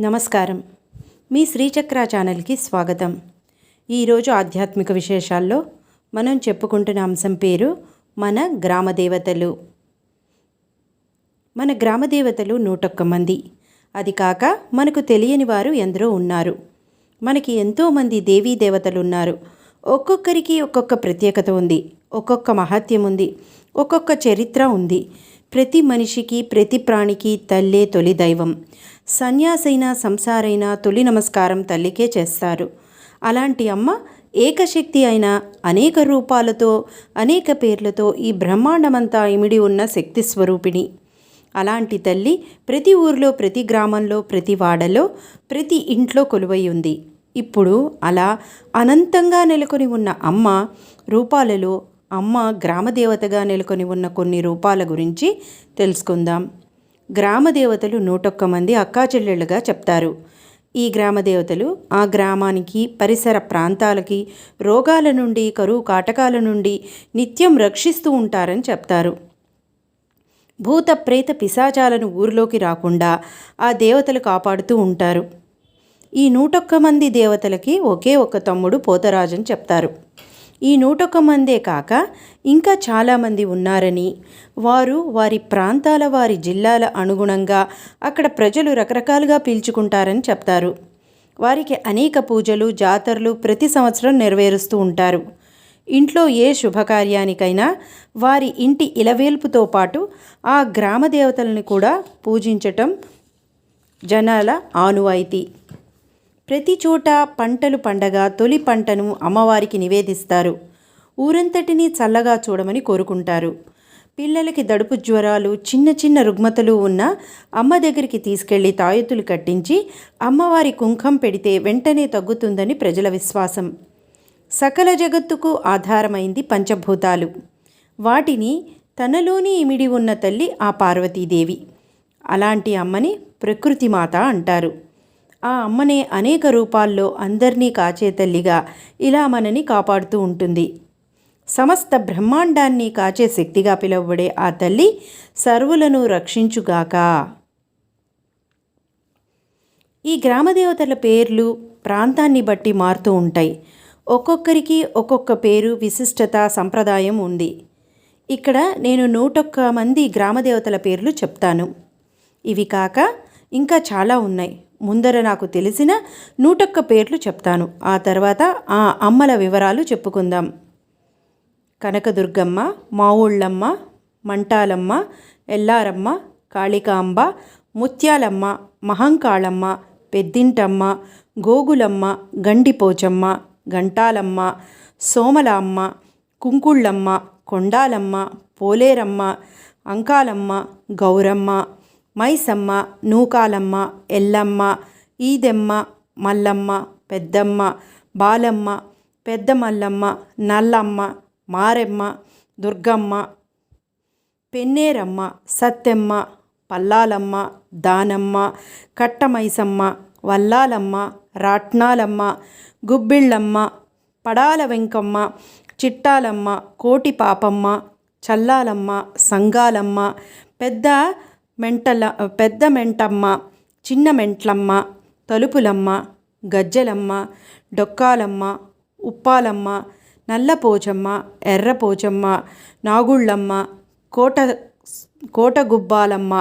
నమస్కారం. మీ శ్రీచక్ర ఛానల్కి స్వాగతం. ఈరోజు ఆధ్యాత్మిక విశేషాల్లో మనం చెప్పుకుంటున్న అంశం పేరు మన గ్రామ దేవతలు. మన గ్రామ దేవతలు నూటొక్క మంది. అది కాక మనకు తెలియని వారు ఎందరో ఉన్నారు. మనకి ఎంతోమంది దేవీ దేవతలు ఉన్నారు ఒక్కొక్కరికి ఒక్కొక్క ప్రత్యేకత ఉంది. ఒక్కొక్క మహత్యం ఉంది. ఒక్కొక్క చరిత్ర ఉంది. ప్రతి మనిషికి ప్రతి ప్రాణికి తల్లే తొలి దైవం. సన్యాసైన సంసారైన తొలి నమస్కారం తల్లికే చేస్తారు. అలాంటి అమ్మ ఏకశక్తి అయిన అనేక రూపాలతో అనేక పేర్లతో ఈ బ్రహ్మాండమంతా ఇమిడి ఉన్న శక్తి స్వరూపిణి. అలాంటి తల్లి ప్రతి ఊర్లో ప్రతి గ్రామంలో ప్రతి వాడలో ప్రతి ఇంట్లో కొలువై ఉంది. ఇప్పుడు అలా అనంతంగా నెలకొని ఉన్న అమ్మ రూపాలలో అమ్మ గ్రామదేవతగా నెలకొని ఉన్న కొన్ని రూపాల గురించి తెలుసుకుందాం. గ్రామదేవతలు నూటొక్క మంది అక్కాచెల్లెళ్ళుగా చెప్తారు. ఈ గ్రామదేవతలు ఆ గ్రామానికి పరిసర ప్రాంతాలకి రోగాల నుండి కరువు కాటకాల నుండి నిత్యం రక్షిస్తూ ఉంటారని చెప్తారు. భూత ప్రేత పిశాచాలను ఊరిలోకి రాకుండా ఆ దేవతలు కాపాడుతూ ఉంటారు. ఈ నూటొక్క మంది దేవతలకి ఒకే ఒక తమ్ముడు పోతరాజని చెప్తారు. ఈ నూటొక్క మందే కాక ఇంకా చాలామంది ఉన్నారని. వారు వారి ప్రాంతాల వారి జిల్లాల అనుగుణంగా అక్కడ ప్రజలు రకరకాలుగా పీల్చుకుంటారని చెప్తారు. వారికి అనేక పూజలు జాతరలు ప్రతి సంవత్సరం నెరవేరుస్తూ ఉంటారు. ఇంట్లో ఏ శుభకార్యానికైనా వారి ఇంటి ఇలవేల్పుతో పాటు ఆ గ్రామ దేవతలను కూడా పూజించటం జనాల ఆనువాయితీ. ప్రతి చోట పంటలు పండగ తొలి పంటను అమ్మవారికి నివేదిస్తారు. ఊరంతటినీ చల్లగా చూడమని కోరుకుంటారు. పిల్లలకి దడుపు జ్వరాలు చిన్న చిన్న రుగ్మతలు ఉన్న అమ్మ దగ్గరికి తీసుకెళ్ళి తాయెత్తులు కట్టించి అమ్మవారి కుంకం పెడితే వెంటనే తగ్గుతుందని ప్రజల విశ్వాసం. సకల జగత్తుకు ఆధారమైంది పంచభూతాలు. వాటిని తనలోని ఇమిడి ఉన్న తల్లి ఆ పార్వతీదేవి. అలాంటి అమ్మని ప్రకృతి మాత అంటారు. ఆ అమ్మనే అనేక రూపాల్లో అందరినీ కాచే తల్లిగా ఇలా మనని కాపాడుతూ ఉంటుంది. సమస్త బ్రహ్మాండాన్ని కాచే శక్తిగా పిలువబడే ఆ తల్లి సర్వులను రక్షించుగాక ఈ గ్రామదేవతల పేర్లు ప్రాంతాన్ని బట్టి మారుతూ ఉంటాయి. ఒక్కొక్కరికి ఒక్కొక్క పేరు విశిష్టత సంప్రదాయం ఉంది. ఇక్కడ నేను నూటొక్క మంది గ్రామదేవతల పేర్లు చెప్తాను. ఇవి కాక ఇంకా చాలా ఉన్నాయి. ముందర నాకు తెలిసిన నూటొక్క పేర్లు చెప్తాను. ఆ తర్వాత ఆ అమ్మల వివరాలు చెప్పుకుందాం. కనకదుర్గమ్మ మావుళ్ళమ్మ మంటాలమ్మ ఎల్లారమ్మ కాళికాంబ ముత్యాలమ్మ మహంకాళమ్మ పెద్దింటమ్మ గోగులమ్మ గండిపోచమ్మ గంటాలమ్మ సోమలామ్మ కుంకుళ్ళమ్మ కొండాలమ్మ పోలేరమ్మ అంకాలమ్మ గౌరమ్మ మైసమ్మ నూకాలమ్మ ఎల్లమ్మ ఈదెమ్మ మల్లమ్మ పెద్దమ్మ బాలమ్మ పెద్ద మల్లమ్మ నల్లమ్మ మారెమ్మ దుర్గమ్మ పెన్నేరమ్మ సత్తెమ్మ పల్లాలమ్మ దానమ్మ కట్టమైసమ్మ వల్లాలమ్మ రాట్నాలమ్మ గుబ్బిళ్ళమ్మ పడాల వెంకమ్మ చిట్టాలమ్మ కోటి పాపమ్మ చల్లాలమ్మ సంగాలమ్మ పెద్ద మెంటల పెద్ద మెంటమ్మ చిన్న మెంట్లమ్మ తలుపులమ్మ గజ్జలమ్మ డొక్కాలమ్మ ఉప్పాలమ్మ నల్లపోచమ్మ ఎర్రపోచమ్మ నాగుళ్ళమ్మ కోట కోటగుబ్బాలమ్మ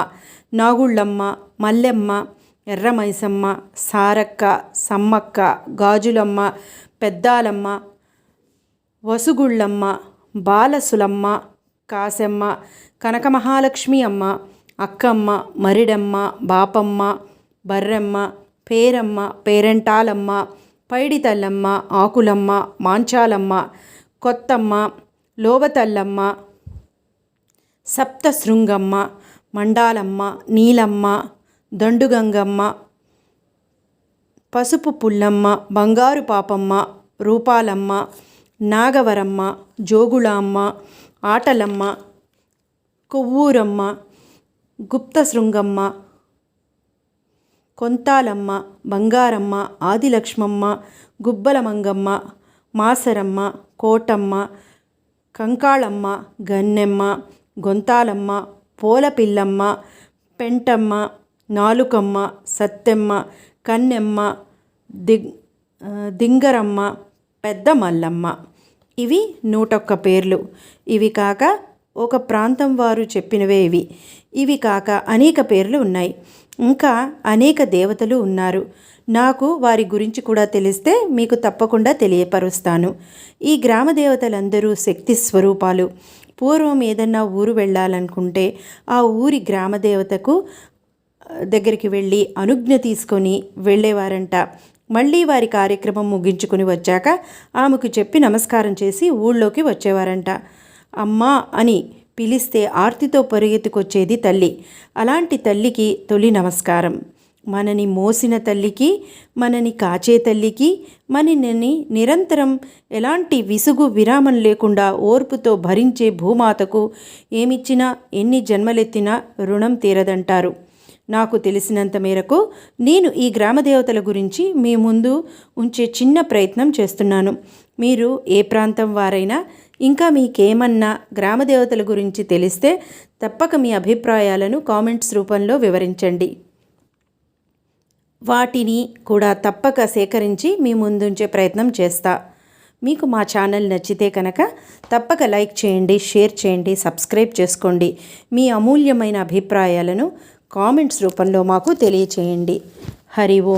నాగుళ్ళమ్మ మల్లెమ్మ ఎర్రమైసమ్మ సారక్క సమ్మక్క గాజులమ్మ పెద్దాలమ్మ వసుగుళ్ళమ్మ బాలసులమ్మ కాసమ్మ కనకమహాలక్ష్మి అమ్మ అక్కమ్మ మరిడమ్మ బాపమ్మ బర్రెమ్మ పేరమ్మ పేరెంటాలమ్మ పైడితల్లమ్మ ఆకులమ్మ మాంచాలమ్మ కొత్తమ్మ లోబతల్లమ్మ సప్తశృంగమ్మ మండాలమ్మ నీలమ్మ దండుగంగమ్మ పసుపు పుల్లమ్మ బంగారు పాపమ్మ రూపాలమ్మ నాగవరమ్మ జోగుళామ్మ ఆటలమ్మ కొవ్వూరమ్మ గుప్త శృంగమ్మ కొంతాలమ్మ బంగారమ్మ ఆదిలక్ష్మమ్మ గుబ్బల మంగమ్మ మాసరమ్మ కోటమ్మ కంకాళమ్మ గన్నెమ్మ గొంతాలమ్మ పోలపిల్లమ్మ పెంటమ్మ నాలుకమ్మ సత్తెమ్మ కన్నెమ్మ దిగ్ దింగరమ్మ పెద్ద మల్లమ్మ ఇవి నూటొక్క పేర్లు. ఇవి కాక ఒక ప్రాంతం వారు చెప్పినవే ఇవి. ఇవి కాక అనేక పేర్లు ఉన్నాయి. ఇంకా అనేక దేవతలు ఉన్నారు. నాకు వారి గురించి కూడా తెలిస్తే మీకు తప్పకుండా తెలియపరుస్తాను. ఈ గ్రామ దేవతలందరూ శక్తి స్వరూపాలు. పూర్వం ఏదన్నా ఊరు వెళ్ళాలనుకుంటే ఆ ఊరి గ్రామ దేవతకు దగ్గరికి వెళ్ళి అనుజ్ఞ తీసుకొని వెళ్ళేవారంట. మళ్ళీ వారి కార్యక్రమం ముగించుకుని వచ్చాక ఆమెకు చెప్పి నమస్కారం చేసి ఊళ్ళోకి వచ్చేవారంట. అమ్మా అని పిలిస్తే ఆర్తితో పరిగెత్తుకొచ్చేది తల్లి. అలాంటి తల్లికి తొలి నమస్కారం. మనని మోసిన తల్లికి మనని కాచే తల్లికి మనని నిరంతరం ఎలాంటి విసుగు విరామం లేకుండా ఓర్పుతో భరించే భూమాతకు ఏమిచ్చినా ఎన్ని జన్మలెత్తినా రుణం తీరదంటారు. నాకు తెలిసినంత మేరకు నేను ఈ గ్రామ దేవతల గురించి మీ ముందు ఉంచే చిన్న ప్రయత్నం చేస్తున్నాను. మీరు ఏ ప్రాంతం వారైనా ఇంకా మీకేమన్నా గ్రామ దేవతల గురించి తెలిస్తే తప్పక మీ అభిప్రాయాలను కామెంట్స్ రూపంలో వివరించండి. వాటిని కూడా తప్పక సేకరించి మీ ముందుంచే ప్రయత్నం చేస్తా. మీకు మా ఛానల్ నచ్చితే కనుక తప్పక లైక్ చేయండి షేర్ చేయండి సబ్స్క్రైబ్ చేసుకోండి. మీ అమూల్యమైన అభిప్రాయాలను కామెంట్స్ రూపంలో మాకు తెలియచేయండి. హరి ఓం.